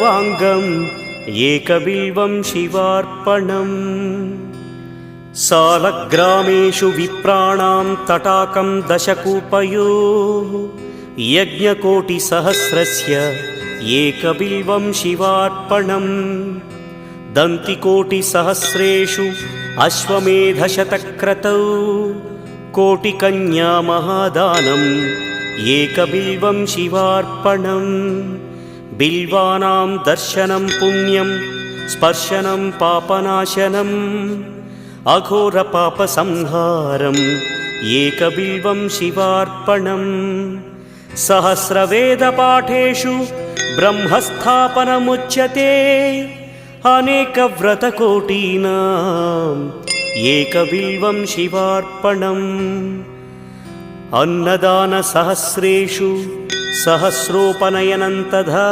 सर्वाङ्गम् एकबिल्वं शिवार्पणम् सालग्रामेषु विप्राणां तटाकं दशकूपयोः यज्ञकोटिसहस्रस्य एकबिल्वं शिवार्पणम् दन्तिकोटिसहस्रेषु अश्वमेधशतक्रतौ कोटिकन्या महादानम् एकबिल्वं शिवार्पणम् बिल्वानां दर्शनं पुण्यं स्पर्शनं पापनाशनम् अघोरपापसंहारम् एकबिल्वं शिवार्पणम् सहस्रवेदपाठेषु ब्रह्मस्थापनमुच्यते अनेकव्रतकोटीनाम् एकबिल्वं शिवार्पणम् अन्नदानसहस्रेषु सहस्रोपनयनं तथा